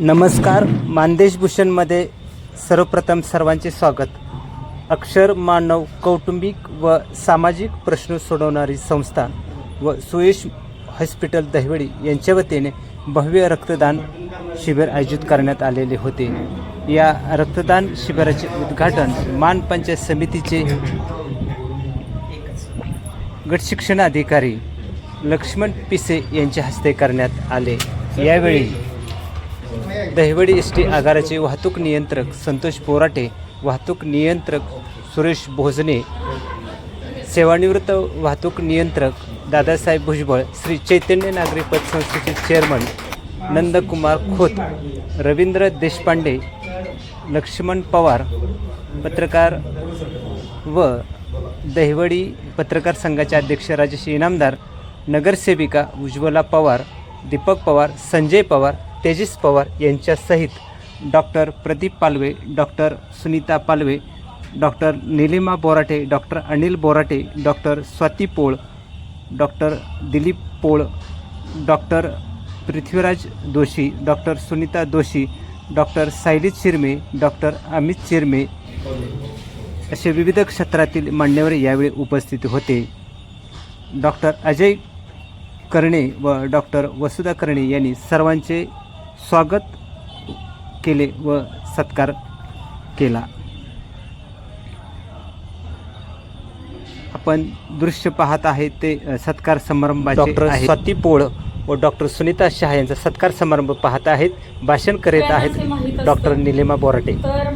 नमस्कार मानदेशभूषणमध्ये सर्वप्रथम सर्वांचे स्वागत. अक्षर मानव कौटुंबिक व सामाजिक प्रश्न सोडवणारी संस्था व सुयश हॉस्पिटल दहिवडी यांच्या वतीने भव्य रक्तदान शिबिर आयोजित करण्यात आलेले होते. या रक्तदान शिबिराचे उद्घाटन मान पंचायत समितीचे गटशिक्षण अधिकारी लक्ष्मण पिसे यांच्या हस्ते करण्यात आले. यावेळी दहिवडी एस टी आगाराचे वाहतूक नियंत्रक संतोष पोराटे वाहतूक नियंत्रक सुरेश भोजने सेवानिवृत्त वाहतूक नियंत्रक दादासाहेब भुजबळ श्री चैतन्य नागरी पतसंस्थेचे चेअरमन नंदकुमार खोत रवींद्र देशपांडे लक्ष्मण पवार पत्रकार व दहिवडी पत्रकार संघाचे अध्यक्ष राजेश इनामदार नगरसेविका Ujjwala Pawar Deepak Pawar Sanjay Pawar Tejas Pawar यांच्यासहित doctor Pradeep Palve doctor Sunita Palve doctor Nilima Borate doctor Anil Borate doctor Swati Pol doctor Dilip Pol doctor Prithviraj Doshi doctor Sunita Doshi doctor Sayali Chirme doctor Amit Chirme असे विविध क्षेत्रातील मान्यवर यावेळी उपस्थित होते. डॉक्टर अजय कर्णे व doctor Vasudha कर्णे यांनी सर्वांचे स्वागत केले व सत्कार केला. आपण दृश्य पाहत आहे ते सत्कार समारंभाचे डॉक्टर स्वाती पोळ व डॉक्टर सुनीता शहा यांचा सत्कार समारंभ पाहत आहेत. भाषण करीत आहेत. डॉक्टर निलिमा बोराटे. तर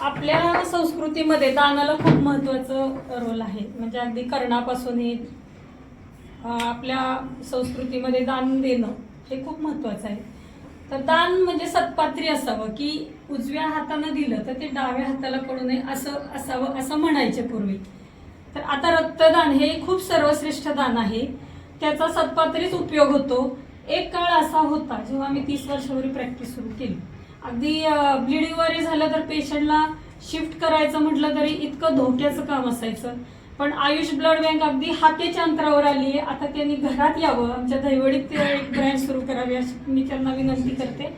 आपल्या संस्कृतीमध्ये दानाला खूप महत्वाचं रोल आहे. म्हणजे अगदी कर्णापासून हे अं, आपल्या संस्कृतीमध्ये दान देणं हे खूप महत्वाचं आहे. तर दान म्हणजे सत्पात्री असावं की उजव्या हातानं दिलं तर ते डाव्या हाताला कळू नये असं असावं असं म्हणायचे पूर्वी. तर आता रक्तदान हे खूप सर्वश्रेष्ठ दान आहे. त्याचा सत्पात्रीच उपयोग होतो. एक काळ असा होता जेव्हा मी तीस वर्षापूर्वी प्रॅक्टिस सुरू केली. अगदी ब्लिडिंग वगैरे झालं तर पेशंटला शिफ्ट करायचं म्हटलं तरी इतकं धोक्याचं काम असायचं. पण आयुष ब्लड बँक अगदी हाकेच्या अंतरावर आली आहे. आता त्यांनी घरात यावं. आमच्या दहिवडीत ते एक ब्रँच सुरू करावी अशी मी त्यांना विनंती करते.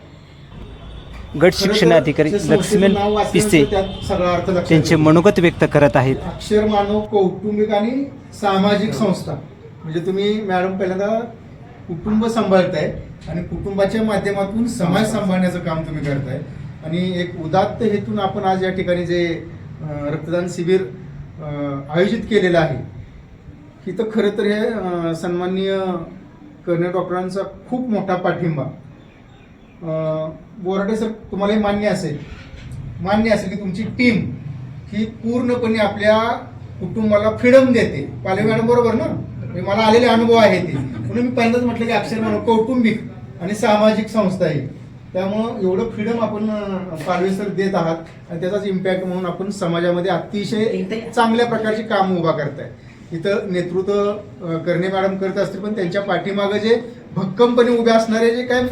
गट शिक्षण अधिकारी लक्ष्मण पिसे त्यांचे. मनोगत व्यक्त करत आहेत. अक्षर मानव कौटुंबिक आणि सामाजिक संस्था. म्हणजे तुम्ही मॅडम पहिल्यांदा कुटुंब सांभाळताय आणि कुटुंबाच्या माध्यमातून समाज सांभाळण्याचं काम तुम्ही करताय. आणि एक उदात्त हेतून आपण आज या ठिकाणी जे रक्तदान शिबिर आयोजित केलेलं आहे. की तर खरं तर हे सन्माननीय कर्णे डॉक्टरांचा खूप मोठा पाठिंबा. बोराटे सर तुम्हालाही मान्य असेल. मान्य असेल की तुमची टीम ही पूर्णपणे आपल्या कुटुंबाला फ्रीडम देते. पालवी मॅडम बरोबर ना? मला आलेले अनुभव आहे ते. म्हणून मी पहिल्यांदाच म्हटलं की अक्षर म्हणून कौटुंबिक आणि सामाजिक संस्था आहे. त्यामुळं एवढं फ्रीडम आपण पालवे सर देत आहात आणि त्याचाच इम्पॅक्ट म्हणून आपण समाजामध्ये अतिशय चांगल्या प्रकारची काम उभा करताय. इथं नेतृत्व करणे मॅडम करत असतील पण त्यांच्या पाठीमागं जे भक्कमपणे उभे असणारे जे काय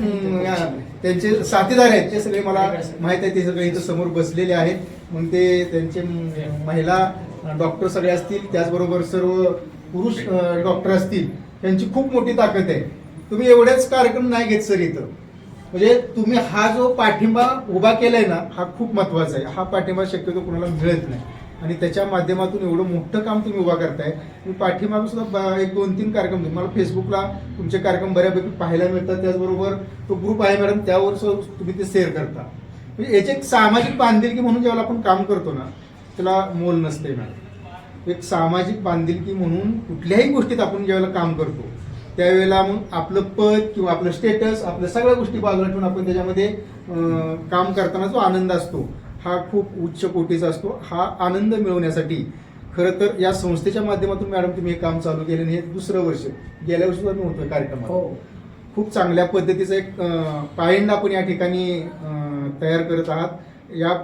त्यांचे साथीदार आहेत ते सगळे मला माहीत आहे ते सगळे इथं समोर बसलेले आहेत. मग ते त्यांचे महिला डॉक्टर सगळे असतील त्याचबरोबर सर्व पुरुष डॉक्टर असतील त्यांची खूप मोठी ताकद आहे. तुम्ही एवढेच कार्यक्रम नाही घेत सर इथं. म्हणजे तुम्ही हा जो पाठिंबा उभा केलाय ना हा खूप महत्त्वाचा आहे. हा पाठिंबा शक्यतो कुणाला मिळत नाही. आणि त्याच्या माध्यमातून एवढं मोठं काम तुम्ही उभा करताय. मी पाठीमागं सुद्धा एक दोन तीन कार्यक्रम मला फेसबुकला तुमचे कार्यक्रम बऱ्यापैकी पाहायला मिळतात. त्याचबरोबर तो ग्रुप आहे मॅडम त्यावर तुम्ही ते शेअर करता. म्हणजे याचे एक सामाजिक बांधिलकी म्हणून ज्यावेळेला आपण काम करतो ना त्याला मोल नसते मॅडम. एक सामाजिक बांधिलकी म्हणून कुठल्याही गोष्टीत आपण ज्यावेळेला काम करतो त्यावेळेला मग आपलं पद किंवा आपलं स्टेटस आपल्या सगळ्या गोष्टी बाजूला ठेवून आपण त्याच्यामध्ये काम करताना जो आनंद असतो हा खूप उच्च कोटीचा असतो. हा आनंद मिळवण्यासाठी खरं तर या संस्थेच्या माध्यमातून मॅडम तुम्ही हे काम चालू केले आणि हे दुसरं वर्ष गेल्या वर्षी मी होतो कार्यक्रमात. खूप चांगल्या पद्धतीचा एक पायंडा आपण या ठिकाणी तयार करत आहात. या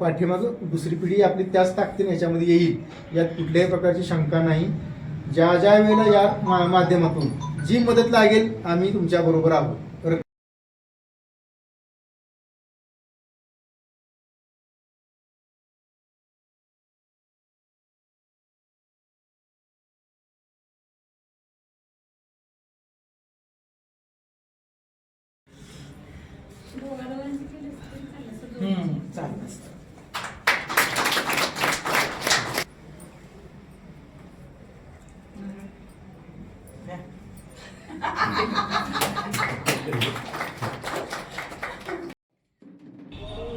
पाठीमागं दुसरी पिढी आपली त्याच ताकदीने याच्यामध्ये येईल. यात कुठल्याही प्रकारची शंका नाही. ज्या ज्या वेळेला या मा- माध्यमातून जी मदत लागेल आम्ही तुमच्या बरोबर आहोत. दोघांना चालेल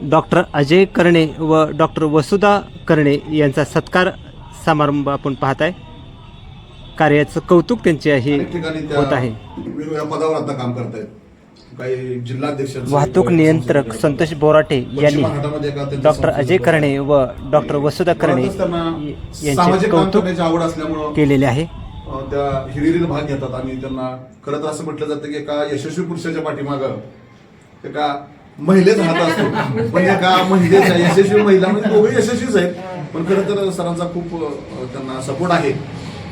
डॉक्टर अजय कर्णे व डॉक्टर वसुधा कर्णे यांचा सत्कार समारंभ आपण पाहत आहे कार्याचं कौतुक त्यांचे हे त्या होत आहे. पदावर आता काम करतायत. काही जिल्हाध्यक्ष वाहतूक नियंत्रक संतोष बोराटे यांनी डॉक्टर अजय कर्णे व डॉक्टर वसुधा कर्णे यांचे कौतुक केलेले आहे. त्या हिरिरीत भाग घेतात आणि त्यांना खरं तर असं म्हटलं जातं की एका यशस्वी पुरुषाच्या पाठीमाग एका महिलेचा हात असतो. पण एका महिलेचा यशस्वी महिला म्हणजे दोघे यशस्वीच आहेत. पण खरं तर सरांचा खूप त्यांना सपोर्ट आहे.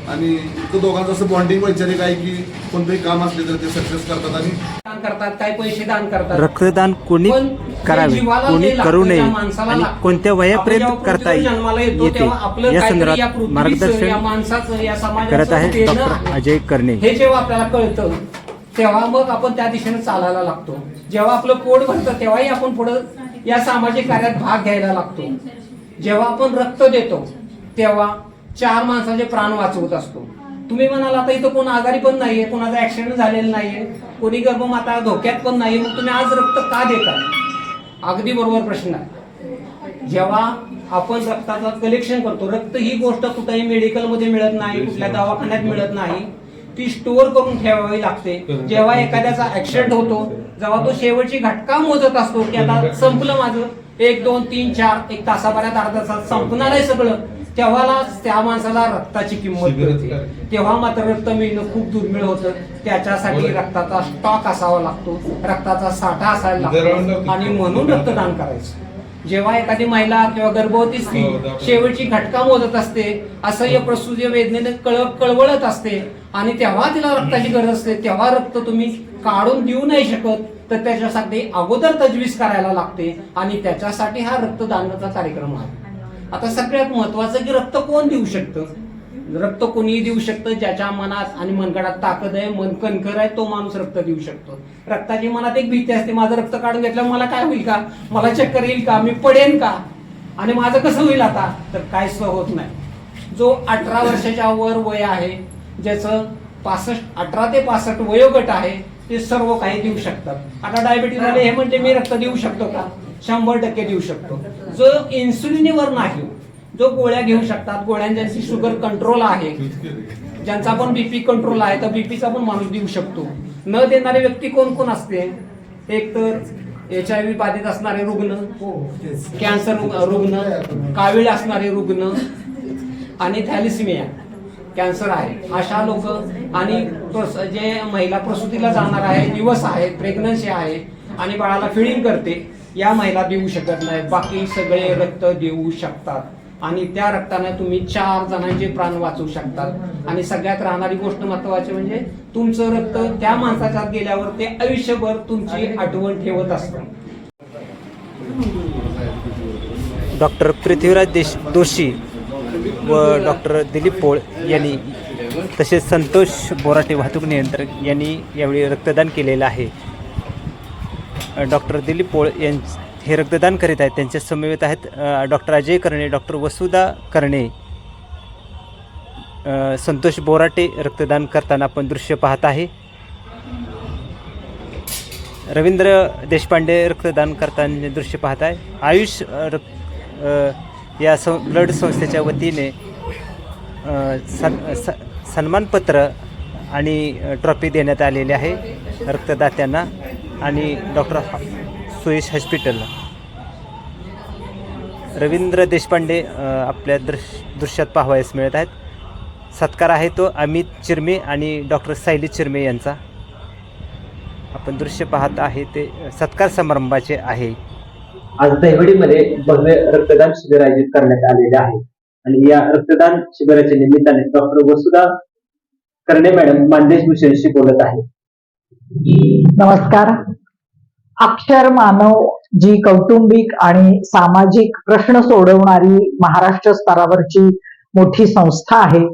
आणि इतकं दोघांचं असं बॉन्डिंग वैचारिक आहे की कोणतंही काम असले तर ते सक्सेस करतात आणि दान करतात काही पैसे दान करतात. रक्तदान कोणी पण करावे? जीवाला कोणी जे लागतं, करू नये. माणसाला आणि लागतं. कोणत्या आपण वयापर्यंत जेव्हा करता पृथ्वीवर जन्माला येतो येते. तेव्हा आपलं या काहीतरी या संदर्भात पृथ्वीचं, या मार्गदर्शन माणसाचं या समाजाचं करत आहे देणं डॉक्टर आहे. अजय कर्णे. हे जेव्हा आपल्याला कळतं तेव्हा मग आपण त्या दिशेने चालायला लागतो. जेव्हा आपलं पोट भरतं तेव्हाही आपण पुढे या सामाजिक कार्यात भाग घ्यायला लागतो. जेव्हा आपण रक्त देतो तेव्हा चार माणसाचे प्राण वाचवत असतो. तुम्ही म्हणाल आता इथं कोण आजारी पण नाहीये कोणाचा ऍक्सिडेंट झालेला नाहीये कोणी गर्भमाता धोक्यात पण नाहीये मग तुम्ही आज रक्त का देता अगदी बरोबर प्रश्न आहे. जेव्हा आपण रक्ताचं कलेक्शन करतो रक्त ही गोष्ट कुठेही मेडिकलमध्ये मिळत नाही कुठल्या दवाखान्यात मिळत नाही ती स्टोअर करून ठेवावी लागते. जेव्हा एखाद्याचा ऍक्सिडेंट होतो जेव्हा तो शेवटची घटका मोजत असतो की आता संपलं माझं एक दोन तीन चार एक तासाभरात अर्धा तास संपणार आहे सगळं. तेव्हा त्या माणसाला रक्ताची किंमत कळते तेव्हा मात्र रक्त मिळणं खूप दुर्मिळ होतं. त्याच्यासाठी रक्ताचा स्टॉक असावा लागतो. रक्ताचा साठा असायला लागतो. आणि म्हणून रक्तदान करायचं. जेव्हा एखादी महिला किंवा गर्भवती स्त्री शेवटची घटका मोजत असते असह्य प्रसूती वेदनेने कळ कळवळत असते आणि तेव्हा तिला रक्ताची गरज असते तेव्हा रक्त तुम्ही काढून देऊ नाही शकत तर त्याच्यासाठी अगोदर तजवीज करायला लागते आणि त्याच्यासाठी हा रक्तदानाचा कार्यक्रम आहे. आता सगळ्यात महत्वाचं की रक्त कोण देऊ शकतं? रक्त कोणीही देऊ शकतं ज्याच्या मनात आणि मनगडात ताकद आहे मन कणखर आहे तो माणूस रक्त देऊ शकतो. रक्ताची मनात एक भीती असते माझं रक्त काढून घेतल्यावर मला काय होईल का? मला चक्कर येईल का? मी पडेन का? आणि माझं कसं होईल आता? तर काय सह होत नाही. जो अठरा वर्षाच्या वर वय आहे ज्याचं पासष्ट अठरा ते पासष्ट वयोगट आहे ते सर्व काही देऊ शकतात. आता डायबिटीस झाले हे म्हणजे मी रक्त देऊ शकतो का? शंभर टक्के देऊ शकतो. जो इन्सुलिनीवर नाही जो गोळ्या घेऊ शकतात गोळ्यांची शुगर कंट्रोल आहे ज्यांचा पण बीपी कंट्रोल आहे तर बीपीचा पण माणूस देऊ शकतो. न देणारे व्यक्ती कोण कोण असते? एक तर एच आय व्ही बाधित असणारे रुग्ण कॅन्सर रुग्ण कावीळ असणारे रुग्ण आणि थॅलिसिमिया कॅन्सर आहे. अशा लोक आणि जे महिला प्रसूतीला जाणार आहे दिवस आहे प्रेग्नन्सी आहे आणि बाळाला फिडिंग करते या महिला देऊ शकत नाही बाकी सगळे रक्त देऊ शकतात. आणि त्या रक्ताने तुम्ही चार जणांचे प्राण वाचवू शकतात. आणि सगळ्यात राहणारी गोष्ट महत्वाची म्हणजे तुमचं रक्त त्या माणसाच्या गेल्यावर ते आयुष्यभर तुमची आठवण ठेवत असतं. डॉक्टर पृथ्वीराज देश दोषी व डॉक्टर दिलीप पोळ यांनी तसेच संतोष बोराटे वाहतूक नियंत्रक यांनी यावेळी रक्तदान केलेलं आहे. डॉक्टर दिलीप पोळ यां हे रक्तदान करीत आहेत. त्यांच्या समवेत आहेत डॉक्टर अजय कर्णे डॉक्टर वसुधा कर्णे. संतोष बोराटे रक्तदान करताना आपण दृश्य पाहत आहे. रवींद्र देशपांडे रक्तदान करताना दृश्य पाहत आहे. आयुष अ, या सं ब्लड संस्थेच्या वतीने सन स सन्मानपत्र आणि ट्रॉफी देण्यात आलेली आहे रक्तदात्यांना आणि डॉक्टर सुयश हॉस्पिटलला. रवींद्र देशपांडे आपल्या दृश दृश्यात पाहावयास मिळत आहेत. सत्कार आहे तो अमित चिरमे आणि डॉक्टर सायली चिरमे यांचा. आपण दृश्य पाहत आहे ते सत्कार समारंभाचे आहे. आज दहिवडीमध्ये भव्य रक्तदान शिबिर आयोजित करण्यात आलेले आहे. आणि या रक्तदान शिबिराच्या निमित्ताने डॉक्टर वसुधा कर्णे मॅडम मानदेश भूषणशी बोलत आहे नमस्कार. अक्षर मानव जी कौटुंबिक आणि सामाजिक प्रश्न सोडवणारी महाराष्ट्र स्तरावरची मोठी संस्था आहे.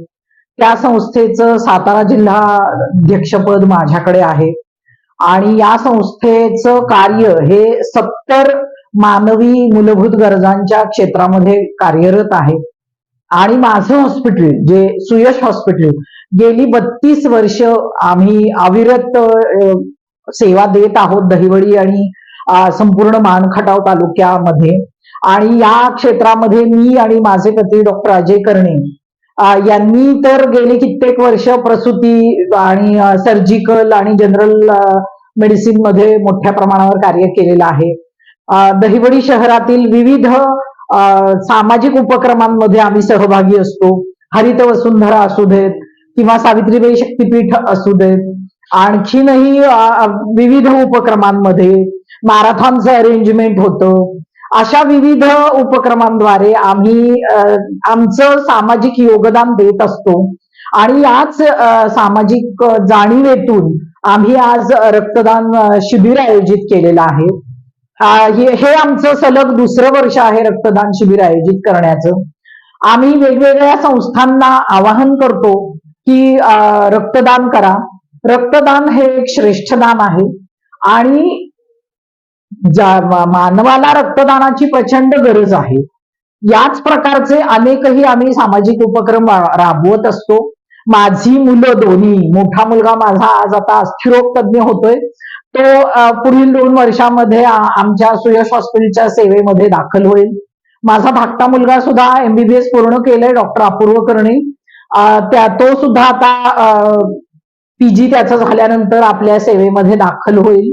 त्या संस्थेचं सातारा जिल्हा अध्यक्षपद माझ्याकडे आहे. आणि या संस्थेचं कार्य हे सत्तर मानवी मूलभूत गरजांच्या क्षेत्रामध्ये कार्यरत आहे. आणि माझं हॉस्पिटल जे सुयश हॉस्पिटल गेली बत्तीस वर्ष आम्ही अविरत सेवा देत आहोत दहिवडी आणि संपूर्ण मानखटाव तालुक्यामध्ये. आणि या क्षेत्रामध्ये मी आणि माझे पती डॉक्टर अजय कर्णे यांनी तर गेली कित्येक वर्ष प्रसूती आणि सर्जिकल आणि जनरल मेडिसिनमध्ये मोठ्या प्रमाणावर कार्य केलेलं आहे. दहिवडी शहरातील विविध सामाजिक उपक्रमांमध्ये आम्ही सहभागी असतो. हरित वसुंधरा असू देत किंवा सावित्रीबाई शक्तीपीठ असू देत. आणखीनही विविध उपक्रमांमध्ये मॅरेथॉनचं अरेंजमेंट होतं. अशा विविध उपक्रमांद्वारे आम्ही आमचं सामाजिक योगदान देत असतो. आणि याच सामाजिक जाणीवेतून आम्ही आज रक्तदान शिबिर आयोजित केलेलं आहे. हे आमचं सलग दुसरं वर्ष आहे रक्तदान शिबिर आयोजित करण्याचं. आम्ही वेगवेगळ्या संस्थांना आवाहन करतो की रक्तदान करा. रक्तदान हे एक श्रेष्ठ दान आहे. आणि जा- मानवाला रक्तदानाची प्रचंड गरज आहे. याच प्रकारचे अनेकही आम्ही सामाजिक उपक्रम राबवत असतो. माझी मुलं दोन्ही मोठा मुलगा माझा आज आता अस्थिरोग तज्ज्ञ होतोय. तो पुढील दोन वर्षामध्ये आमच्या सुयश हॉस्पिटलच्या सेवेमध्ये दाखल होईल. माझा धाकटा मुलगा सुद्धा एमबीबीएस पूर्ण केलंय डॉक्टर अपूर्व करणे. त्या तो सुद्धा आता पीजी त्याचं झाल्यानंतर आपल्या सेवेमध्ये दाखल होईल.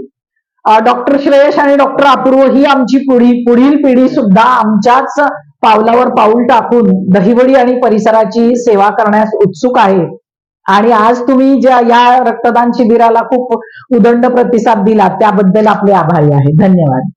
डॉक्टर श्रेयश आणि डॉक्टर अपूर्व ही आमची पुढी पुढील पिढी सुद्धा आमच्याच पावलावर पाऊल टाकून दहिवडी आणि परिसराची सेवा करण्यास उत्सुक आहे. आणि आज तुम्ही ज्या या रक्तदान शिबिराला खूप उदंड प्रतिसाद दिला त्याबद्दल आपले आभारी आहे. धन्यवाद.